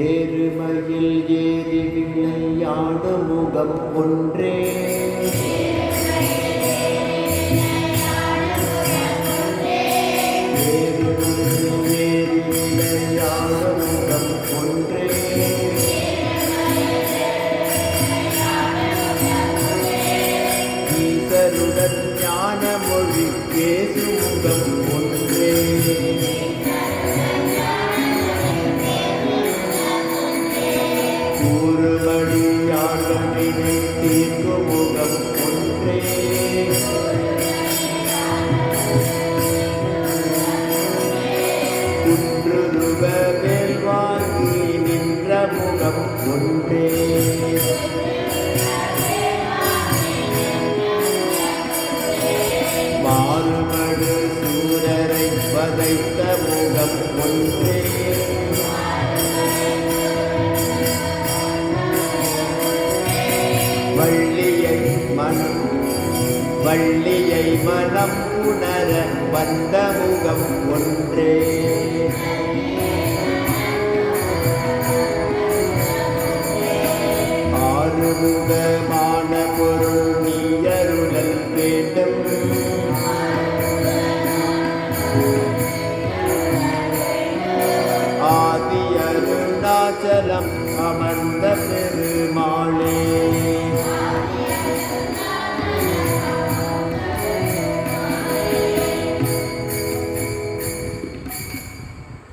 ஏறுமையில் ஏறி விளையாட முகம் ஒன்றே. ஏறுமையில் ஏறி விளையாட முகம் ஒன்றே. ஞான மொழி பேசும் மாறுபடு சூரரை வதைத்த முகம் ஒன்றே. வள்ளியை மனம் வள்ளியை மனம் உணர வந்த முகம் ஒன்றே. ஆறுமுகமான பொருள் நீயருளல் வேண்டும். ஆதி அருணாச்சலம் அமர்ந்த பெருமாளே.